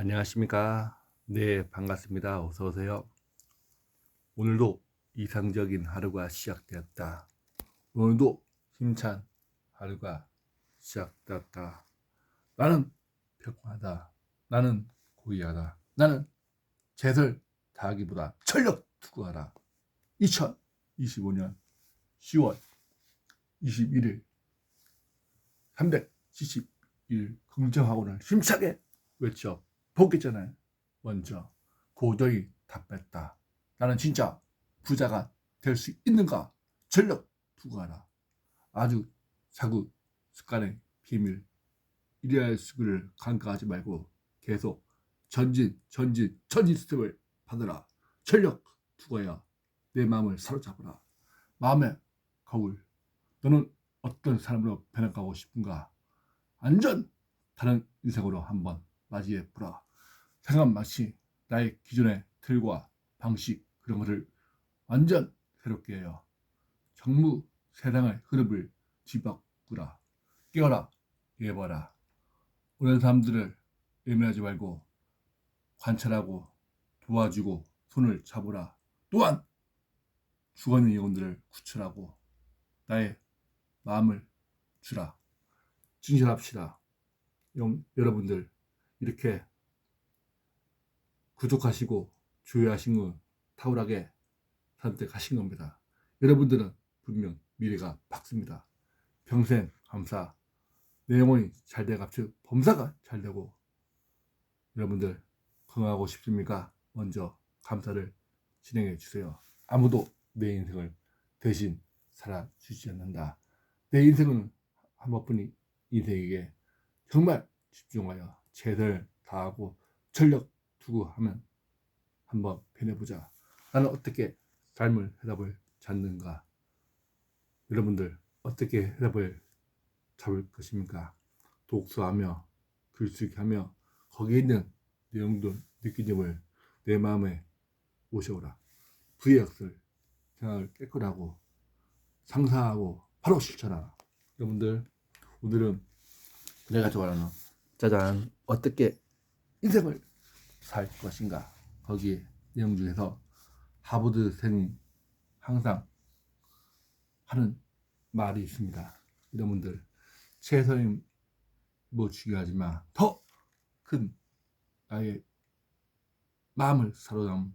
안녕하십니까. 네, 반갑습니다. 어서오세요. 오늘도 이상적인 하루가 시작되었다. 오늘도 힘찬 하루가 시작되었다. 나는 평화하다. 나는 고귀하다. 나는 재설 다하기보다 전력 투구하라. 2025년 10월 21일 371 긍정하고는 힘차게 외쳐 보겠잖아요. 먼저 고도히 답했다. 나는 진짜 부자가 될 수 있는가? 전력 투구하라. 아주 자구 습관의 비밀 이래야 수를 간과하지 말고 계속 전진 전진 전진 스텝을 받으라. 전력 투구하여 내 마음을 사로잡으라. 마음의 거울. 너는 어떤 사람으로 변해가고 싶은가? 완전 다른 인생으로 한번 맞이해 보라. 생각 마치 나의 기존의 틀과 방식 그런 것을 완전 새롭게 해요. 정무 세상의 흐름을 뒤바꾸라. 깨어라. 예봐라. 오랜 사람들을 예민하지 말고 관찰하고 도와주고 손을 잡으라. 또한 죽어있는 영혼들을 구출하고 나의 마음을 주라. 진실합시다. 영- 여러분들 이렇게 구독하시고 조회하신 거 탁월하게 선택하신 겁니다. 여러분들은 분명 미래가 밝습니다. 평생 감사. 내 영혼이 잘 돼갑시고 범사가 잘 되고 여러분들 건강하고 싶습니까? 먼저 감사를 진행해 주세요. 아무도 내 인생을 대신 살아주지 않는다. 내 인생은 한 번뿐인 인생에게 정말 집중하여 최선을 다하고 전력 투구하면 한번 변해보자. 나는 어떻게 삶을 해답을 찾는가? 여러분들 어떻게 해답을 잡을 것입니까? 독서하며 글쓰기하며 거기에 있는 내용도 느끼님을 내 마음에 모셔오라. 부의 역설 생각을 깨끗하고 상상하고 바로 실천하라. 여러분들 오늘은 내가 좋아하는 짜잔 어떻게 인생을 살 것인가 거기에 내용 중에서 하버드생이 항상 하는 말이 있습니다. 여러분들 최선이 뭐 중요하지만 더 큰 나의 마음을 사로잡은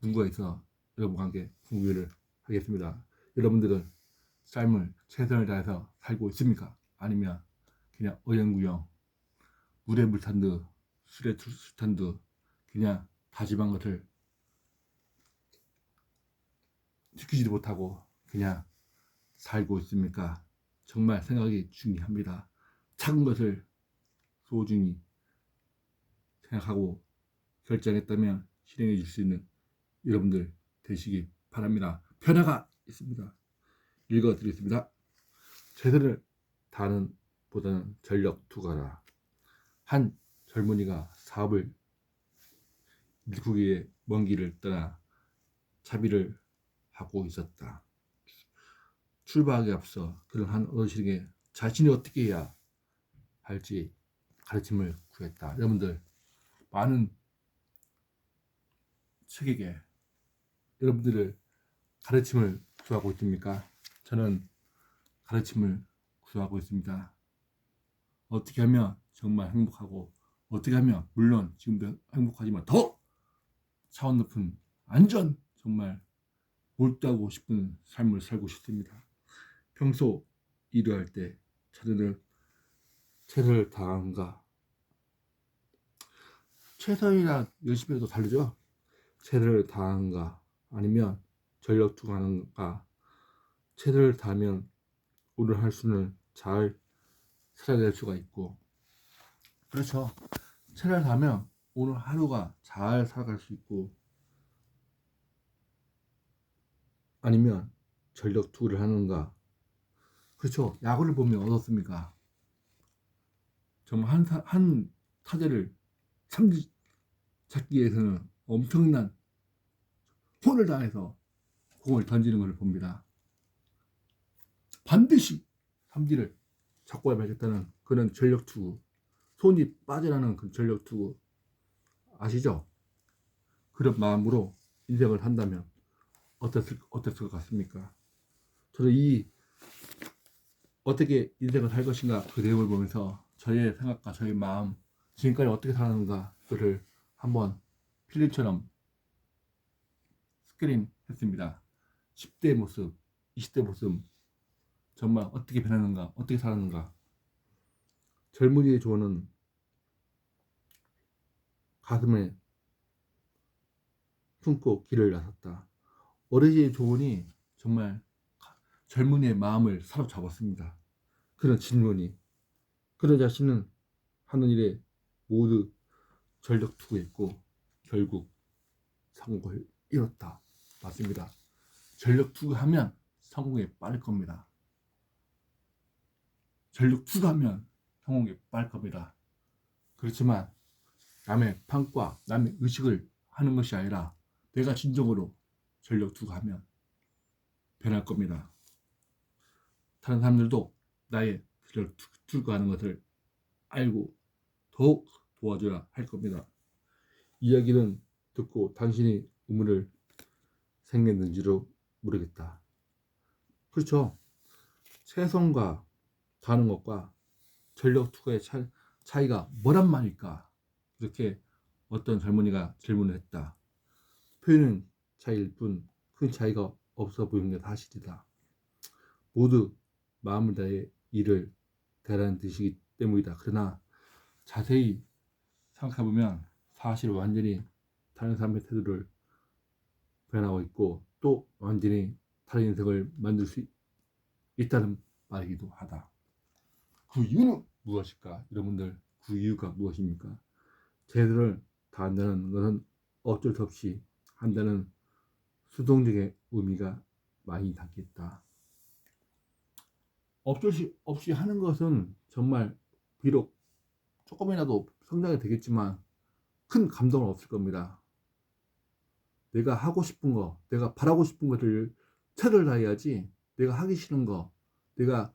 누군가 있어 여러분과 함께 공유를 하겠습니다. 여러분들은 삶을 최선을 다해서 살고 있습니까? 아니면 그냥 어영구영 물에 물탄 듯 술에 술탄듯 그냥 다짐한 것을 지키지도 못하고 그냥 살고 있습니까? 정말 생각이 중요합니다. 작은 것을 소중히 생각하고 결정했다면 실행해 줄 수 있는 여러분들 되시기 바랍니다. 변화가 있습니다. 읽어드리겠습니다. 제대를 다는 보다는 전력 투가라. 한 젊은이가 사업을 미국의 먼 길을 떠나 차비를 하고 있었다. 출발하기 앞서 그런 한 어르신에게 자신이 어떻게 해야 할지 가르침을 구했다. 여러분들 많은 책에게 여러분들을 가르침을 구하고 있습니까? 저는 가르침을 구하고 있습니다. 어떻게 하면 정말 행복하고 어떻게 하면 물론 지금도 행복하지만 더 차원 높은 안전 정말 몰두하고 싶은 삶을 살고 싶습니다. 평소 일을 할때 최선을 최선을 다한가 최선이랑 열심히 해도 다르죠. 최선을 다한가 아니면 전력 투구하는가 최선을 다하면 오늘 할 수는 잘 살아낼 수가 있고 그렇죠. 최선을 다하면 오늘 하루가 잘 살아갈 수 있고 아니면 전력 투구를 하는가 그렇죠. 야구를 보면 어떻습니까? 정말 한, 타, 한 타자를 삼지 잡기 위해서는 엄청난 혼을 다해서 공을 던지는 것을 봅니다. 반드시 삼지를 잡고 말겠다는 그런 전력 투구, 손이 빠져나는 그 전력 투구, 아시죠? 그런 마음으로 인생을 한다면 어땠을, 어땠을 것 같습니까? 저는 이 어떻게 인생을 살 것인가 그 내용을 보면서 저의 생각과 저의 마음 지금까지 어떻게 살았는가 그를 한번 필름처럼 스크린 했습니다. 10대 모습, 20대 모습 정말 어떻게 변했는가 어떻게 살았는가 젊은이의 조언은 가슴에 품고 길을 나섰다. 어르신의 조언이 정말 젊은이의 마음을 사로잡았습니다. 그런 질문이 그런 자신은 하는 일에 모두 전력 투구했고 결국 성공을 이뤘다. 맞습니다. 전력 투구하면 성공에 빠를 겁니다. 전력 투구하면 성공에 빠를 겁니다. 그렇지만 남의 판과 남의 의식을 하는 것이 아니라 내가 진정으로 전력 투구하면 변할 겁니다. 다른 사람들도 나의 전력 투구하는 것을 알고 더욱 도와줘야 할 겁니다. 이야기는 듣고 당신이 의문을 생겼는지도 모르겠다. 그렇죠. 최선과 다는 것과 전력 투구의 차, 차이가 뭐란 말일까? 이렇게 어떤 젊은이가 질문을 했다. 표현은 차이일 뿐 큰 차이가 없어 보이는 게 사실이다. 모두 마음을 다해 일을 대라는 뜻이기 때문이다. 그러나 자세히 생각해보면 사실 완전히 다른 사람의 태도를 변하고 있고 또 완전히 다른 인생을 만들 수 있다는 말이기도 하다. 그 이유는 무엇일까? 여러분들 그 이유가 무엇입니까? 제대로 다 한다는 것은 어쩔 수 없이 한다는 수동적인 의미가 많이 담겼다. 어쩔 수 없이 하는 것은 정말 비록 조금이라도 성장이 되겠지만 큰 감동은 없을 겁니다. 내가 하고 싶은 거, 내가 바라고 싶은 것을 최선을 다해야지 내가 하기 싫은 거, 내가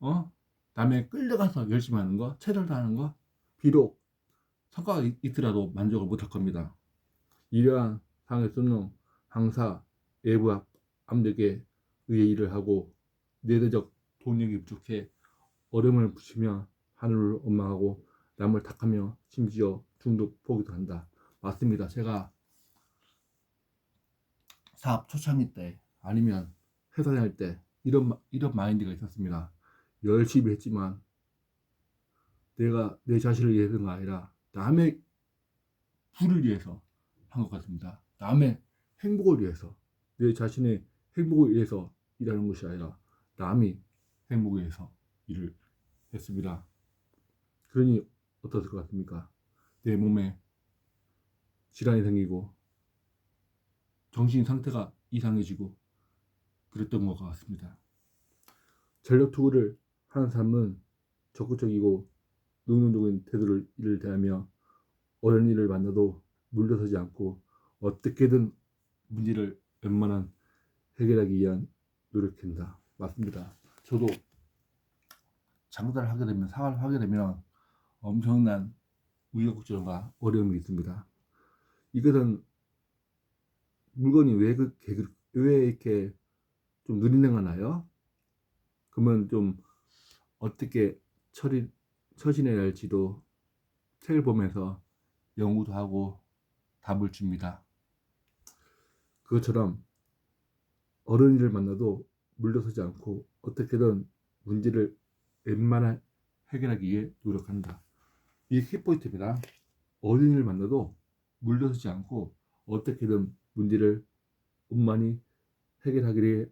어 남에 끌려가서 열심히 하는 거, 최선을 다하는 거 비록 성과가 있- 있더라도 만족을 못할 겁니다. 이러한 상황에서는 항상 외부 압- 압력에 의해 일을 하고 내대적 동력이 부족해 얼음을 붙이며 하늘을 원망하고 남을 탓하며 심지어 중독 포기도 한다. 맞습니다. 제가 사업 초창기 때 아니면 회사 다닐 때 이런 마- 이런 마인드가 있었습니다. 열심히 했지만 내가 내 자신을 위해서가 아니라 남의 부를 위해서 한 것 같습니다. 남의 행복을 위해서 내 자신의 행복을 위해서 일하는 것이 아니라 남이 행복을 위해서 일을 했습니다. 그러니 어떻을 것 같습니까? 내 몸에 질환이 생기고 정신 상태가 이상해지고 그랬던 것 같습니다. 전력 투구를 하는 사람은 적극적이고 능동적인 태도를 일을 대하며 어려운 일을 만나도 물러서지 않고 어떻게든 문제를 웬만한 해결하기 위한 노력한다. 맞습니다. 저도 장사를 하게 되면 사업을 하게 되면 엄청난 우여곡절과 어려움이 있습니다. 이것은 물건이 왜 그- 왜 이렇게 좀 느리는가 나요? 그러면 좀 어떻게 처리 처신해야 할지도 책을 보면서 연구도 하고 답을 줍니다. 그것처럼 어른이를 만나도 물러서지 않고 어떻게든 문제를 웬만한 해결하기 위해 노력한다. 이게 키포인트입니다. 어린이를 만나도 물러서지 않고 어떻게든 문제를 원만히 해결하기 위해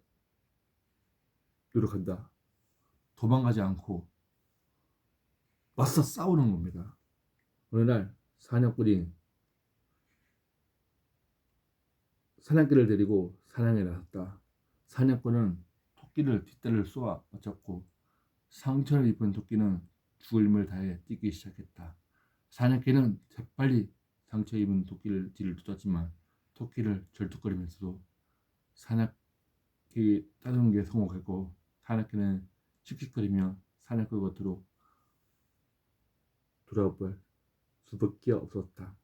노력한다. 도망가지 않고 맞서 싸우는 겁니다. 어느 날 사냥꾼이 사냥개를 데리고 사냥에 나섰다. 사냥꾼은 토끼를 뒷다리를 쏘아 맞췄고 상처를 입은 토끼는 죽을 힘을 다해 뛰기 시작했다. 사냥개는 재빨리 상처 입은 토끼를 뒤를 쫓았지만 토끼를 절뚝거리면서도 사냥개 따르는 게 성공했고 사냥개는 씩씩거리며 사냥꾼 곁으로 돌아올 수밖에 없었다.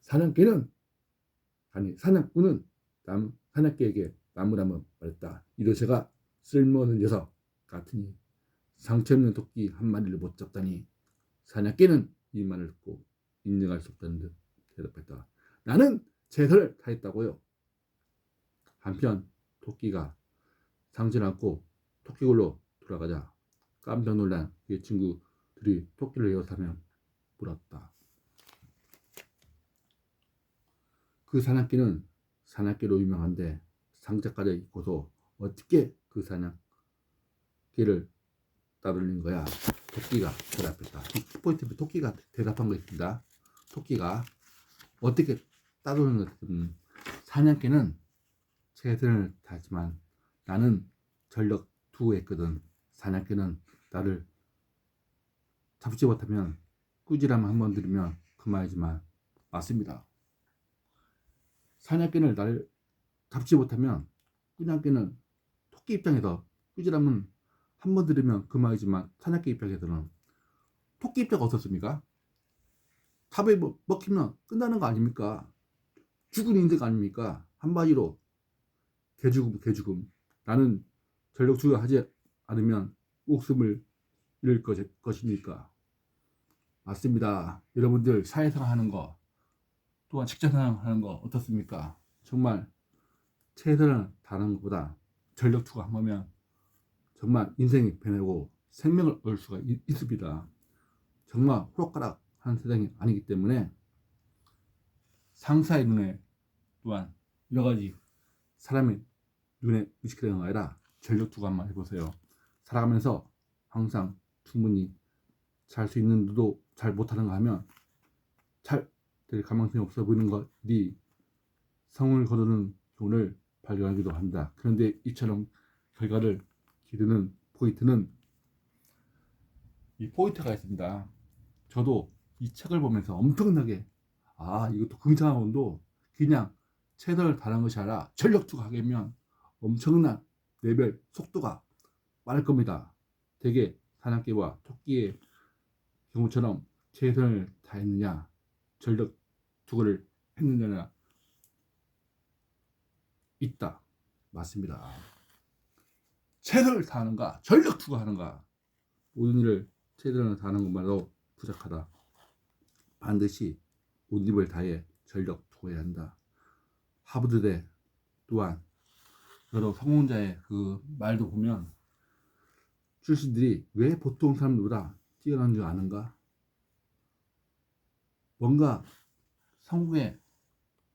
사냥개는 아니 사냥꾼은 남 사냥개에게 나무라면 말했다. 이도새가 쓸모없는 녀석 같으니 상처 없는 토끼 한 마리를 못 잡다니 사냥개는 이 말을 듣고 인정할 수 없다는 듯 대답했다. 나는 제설을 다했다고요. 한편 토끼가 상처를 안고 토끼굴로 돌아가자 깜짝 놀란 그의 친구 들이 토끼를 에워타며 물었다. 그 사냥개는 사냥개로 유명한데 상자까지 입고서 어떻게 그 사냥개를 따돌린 거야? 토끼가 대답했다. 이 포인트 토끼가 대답한 거 있습니다. 토끼가 어떻게 따돌린 것은 사냥개는 최선을 다했지만 나는 전력 투구했거든. 사냥개는 나를 잡지 못하면 꾸지람 한 번 들으면 그만이지만 맞습니다. 사냥개는 나를 잡지 못하면 사냥개는 토끼 입장에서 꾸지람은 한 번 들으면 그만이지만 사냥개 입장에서는 토끼 입장 어떻습니까? 뭐- 먹히면 끝나는 거 아닙니까? 죽은 인생 아닙니까? 한마디로 개죽음 개죽음 나는 전력 투여하지 않으면 목숨을 것, 것입니까? 맞습니다. 여러분들 사회생활 하는 거 또한 직장생활 하는 거 어떻습니까? 정말 최선을 다하는 것보다 전력 투가 하면 정말 인생이 변하고 생명을 얻을 수가 있, 있습니다. 정말 호락가락 하는 세상이 아니기 때문에 상사의 눈에 또한 여러 가지 사람의 눈에 의식되는 거 아니라 전력 한번 해보세요. 살아가면서 항상 충분히 잘 수 있는 누도 잘 못하는 거 하면 잘 될 가망성이 없어 보이는 것이 성을 거두는 돈을 발견하기도 한다. 그런데 이처럼 결과를 기르는 포인트는 이 포인트가 있습니다. 저도 이 책을 보면서 엄청나게 아 이것도 긍정학원도 그냥 최선을 다하는 것이 아니라 전력 투하게면 엄청난 레벨 속도가 빠를 겁니다. 대개 사냥개와 토끼의 경우처럼 최선을 다했느냐 전력 투구를 했느냐가 있다. 맞습니다. 최선을 다하는가 전력 투구하는가 모든 일을 최선을 다하는 것만으로 부족하다. 반드시 온 힘을 다해 전력 투구해야 한다. 하버드대 또한 여러 성공자의 그 말도 보면 출신들이 왜 보통 사람들보다 뛰어난 줄 아는가? 뭔가 성공의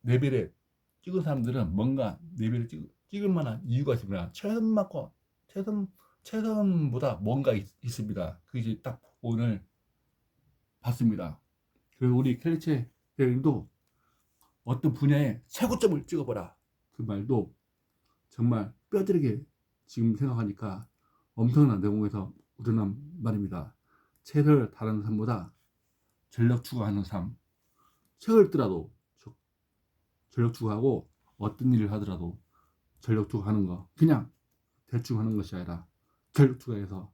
레벨에 찍은 사람들은 뭔가 레벨을 찍, 찍을 만한 이유가 있습니다. 최선만큼 최선 최선보다 뭔가 있, 있습니다. 그게 딱 오늘 봤습니다. 그리고 우리 켈리체 대행도 어떤 분야에 최고점을 찍어보라 그 말도 정말 뼈저리게 지금 생각하니까 엄청난 내공에서 우러난 말입니다. 책을 다른 삶보다 전력 추구하는 삶. 책을 저- 전력 추구하고 어떤 일을 하더라도 전력 추구하는 거 그냥 대충 하는 것이 아니라 전력 추구해서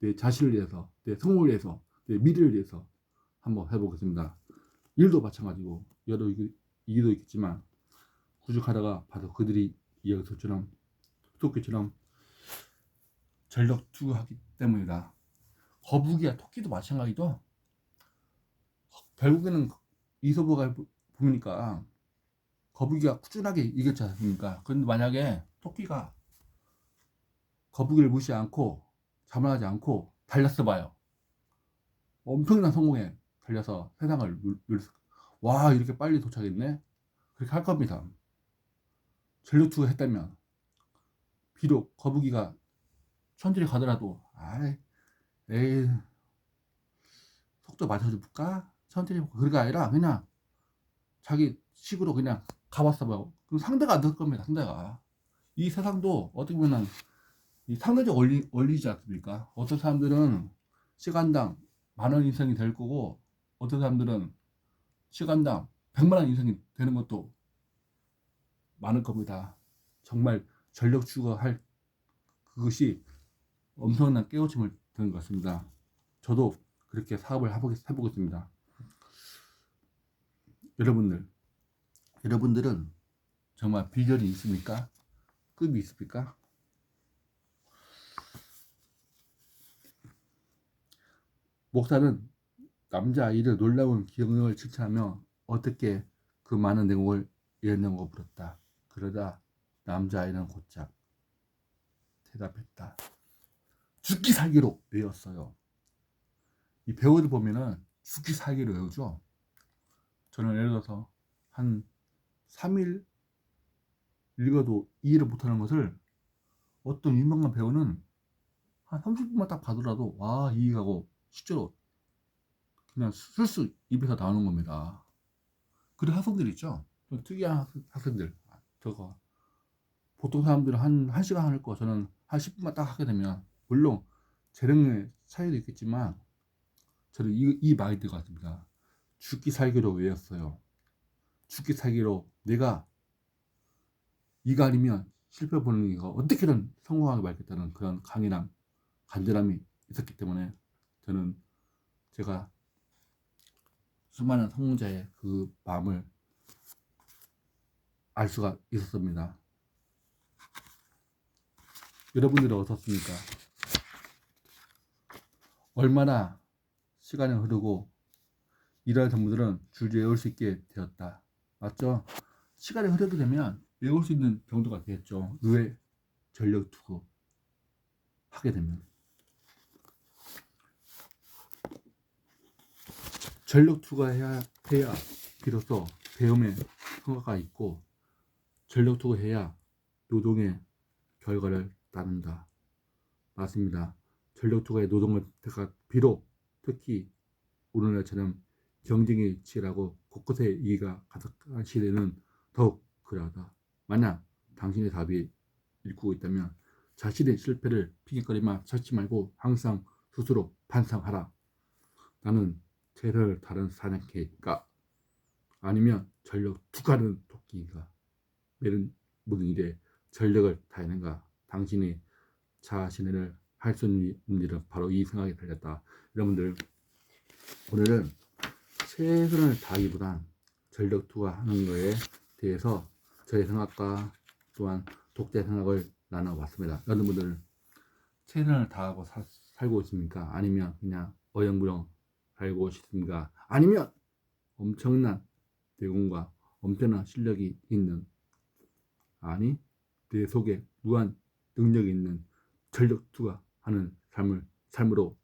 내 자신을 위해서 내 성공을 위해서 내 미래를 위해서 한번 해보겠습니다. 일도 마찬가지고 여러 이- 이기도 있겠지만 구죽하다가 바로 그들이 이야기처럼 토끼처럼 전력 투구하기 때문이다. 거북이와 토끼도 마찬가지도 결국에는 이소부가 보니까 거북이가 꾸준하게 이겼지 않습니까? 그런데 만약에 토끼가 거북이를 무시 않고 자만하지 않고 달렸어 봐요. 엄청난 성공에 달려서 세상을 와 이렇게 빨리 도착했네. 그렇게 할 겁니다. 전력 투구 했다면 비록 거북이가 천천히 가더라도 아이 에이 속도 맞춰줄까? 천천히 그게 아니라 그냥 자기 식으로 그냥 가봤어 봐요 그럼 상대가 안 될 겁니다 상대가. 이 세상도 어떻게 보면 이 상대적 원리, 원리지 않습니까? 어떤 사람들은 시간당 만원 이상이 될 거고 어떤 사람들은 시간당 100만 원 이상이 되는 것도 많을 겁니다. 정말 전력 추구할 그것이 엄청난 깨우침을 드는 것 같습니다. 저도 그렇게 사업을 해보겠, 해보겠습니다. 여러분들 여러분들은 정말 비전이 있습니까? 꿈이 있습니까? 목사는 남자아이를 놀라운 기억력을 칭찬하며 어떻게 그 많은 내용을 예언하고 물었다. 그러다 남자아이는 곧장 대답했다. 죽기 살기로 외웠어요. 이 배우들 보면은 죽기 살기로 외우죠. 저는 예를 들어서 한 3일 읽어도 이해를 못하는 것을 어떤 유명한 배우는 한 30분만 딱 봐더라도 와 이해가고 실제로 그냥 술술 입에서 나오는 겁니다. 그런 학생들 있죠. 좀 특이한 학- 학생들 저거 보통 사람들은 한 1시간 할 거 저는 한 10분만 딱 하게 되면 물론 재능의 차이도 있겠지만 저는 이, 이 마인드가 같습니다. 죽기 살기로 외웠어요. 죽기 살기로 내가 이거 아니면 실패 보는 이가 어떻게든 성공하게 말겠다는 그런 강인함, 간절함이 있었기 때문에 저는 제가 수많은 성공자의 그 마음을 알 수가 있었습니다. 여러분들은 어떻습니까? 얼마나 시간이 흐르고 이러한 전부들은 줄줄이 외울 수 있게 되었다. 맞죠? 시간이 흐르게 되면 외울 수 있는 정도가 되겠죠. 의회 전력 투구 하게 되면. 전력 투구해야 해야 비로소 배움의 성과가 있고 전력 투구해야 노동의 결과를 따른다. 맞습니다. 전력 투구의 노동을 제가 비록 특히 오늘날처럼 경쟁이 치열하고 곳곳에 이가 가득한 시대는 더욱 그러하다. 만약 당신의 답이 일구고 있다면 자신의 실패를 핑계거리만 찾지 말고 항상 스스로 반성하라. 나는 죄를 다른 사냥개인가? 아니면 전력 투가는 도끼인가? 매는 모든 일에 전력을 다하는가? 당신이 자신을 할 수 있는 일은 바로 이 생각이 달렸다. 여러분들 오늘은 최선을 다하기보단 전력 투하하는 거에 대해서 저의 생각과 또한 독자의 생각을 나눠봤습니다. 여러분들 최선을 다하고 사- 살고 있습니까? 아니면 그냥 어영부영 살고 싶습니까? 아니면 엄청난 내공과 엄청난 실력이 있는 아니 내 속에 무한 능력이 있는 전력 투하 하는 삶을 삶으로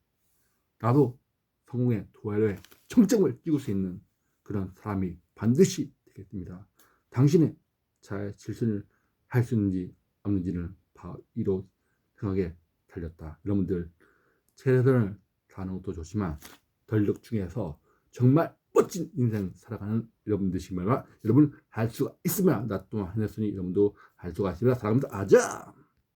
나도 성공의 도화에 청점을 찍을 수 있는 그런 사람이 반드시 되겠습니다. 당신의 잘 실천을 할 수 있는지 없는지는 바로 생각에 달렸다. 여러분들 최선을 다하는 것도 좋지만 전력 중에서 정말 멋진 인생 살아가는 여러분 되시기 바랍니다. 여러분 할 수가 있으면 나 또한 해냈으니 여러분도 할 수가 있습니다. 사랑합니다. 아자!